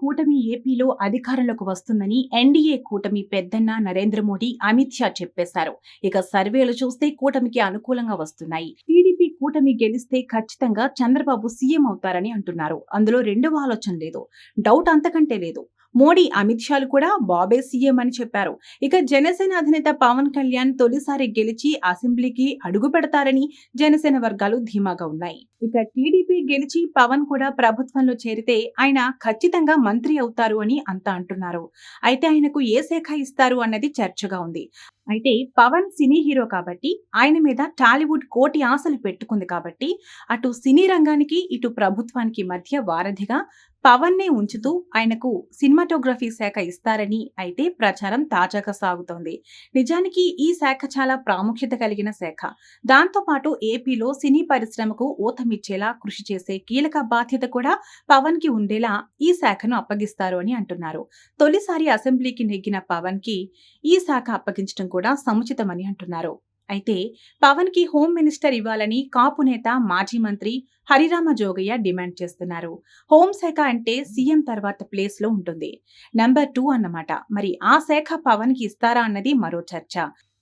కూటమి ఏపీలో అధికారంలోకి వస్తుందని ఎన్డీఏ కూటమి పెద్దన్న నరేంద్ర మోడీ అమిత్ షా చెప్పేశారు. ఇక సర్వేలు చూస్తే కూటమికి అనుకూలంగా వస్తున్నాయి. టీడీపీ కూటమి గెలిస్తే ఖచ్చితంగా చంద్రబాబు సీఎం అవుతారని అంటున్నారు. అందులో రెండవ ఆలోచన లేదు. డౌట్ అంతకంటే లేదు. మోడీ అమిత్ షాలు కూడా బాబే సీఎం అని చెప్పారు. ఇక జనసేన అధినేత పవన్ కళ్యాణ్ తొలిసారి గెలిచి అసెంబ్లీకి అడుగు పెడతారని జనసేన వర్గాలు ధీమాగా ఉన్నాయి. ఇక టీడీపీ గెలిచి పవన్ కూడా ప్రభుత్వంలో చేరితే ఆయన ఖచ్చితంగా మంత్రి అవుతారు అని అంతా అంటున్నారు. అయితే ఆయనకు ఏ శాఖ ఇస్తారు అన్నది చర్చగా ఉంది. అయితే పవన్ సినీ హీరో కాబట్టి ఆయన మీద టాలీవుడ్ కోటి ఆశలు పెట్టుకుంది కాబట్టి అటు సినీ రంగానికి ఇటు ప్రభుత్వానికి మధ్య వారధిగా పవన్ నే ఉంచుతూ ఆయనకు సినిమాటోగ్రఫీ శాఖ ఇస్తారని అయితే ప్రచారం తాజాగా సాగుతోంది. నిజానికి ఈ శాఖ చాలా ప్రాముఖ్యత కలిగిన శాఖ. దాంతోపాటు ఏపీలో సినీ పరిశ్రమకు ఊతమిచ్చేలా కృషి చేసే కీలక బాధ్యత కూడా పవన్కి ఉండేలా ఈ శాఖను అప్పగిస్తారు అని అంటున్నారు. తొలిసారి అసెంబ్లీకి నెగ్గిన పవన్కి ఈ శాఖ అప్పగించడం కూడా సముచితమని అంటున్నారు. అయితే పవన్కి హోమ్ మినిస్టర్ ఇవ్వాలని కాపు నేత మాజీ మంత్రి హరిరామ జోగయ్య డిమాండ్ చేస్తున్నారు. హోంశాఖ అంటే సీఎం తర్వాత ప్లేస్లో ఉంటుంది. నంబర్ టూ అన్నమాట. మరి ఆ శాఖ పవన్కి ఇస్తారా అన్నది మరో చర్చ.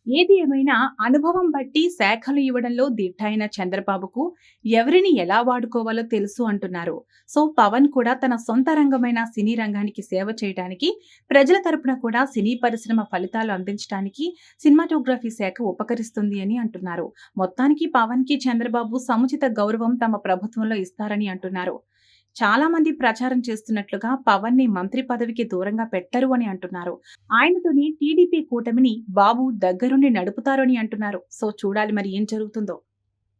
ఏది ఏమైనా అనుభవం బట్టి శాఖలు ఇవ్వడంలో దిట్టైన చంద్రబాబుకు ఎవరిని ఎలా వాడుకోవాలో తెలుసు అంటున్నారు. సో పవన్ కూడా తన సొంత రంగమైన సినీ రంగానికి సేవ చేయడానికి ప్రజల తరపున కూడా సినీ పరిశ్రమ ఫలితాలు అందించడానికి సినిమాటోగ్రఫీ శాఖ ఉపకరిస్తుంది అని అంటున్నారు. మొత్తానికి పవన్కి చంద్రబాబు సముచిత గౌరవం తమ ప్రభుత్వంలో ఇస్తారని అంటున్నారు. చాలా మంది ప్రచారం చేస్తున్నట్లుగా పవన్ని మంత్రి పదవికి దూరంగా పెట్టరు అని అంటున్నారు. ఆయనతోని టీడీపీ కూటమిని బాబు దగ్గరుండి నడుపుతారు అని అంటున్నారు. సో చూడాలి మరి ఏం జరుగుతుందో.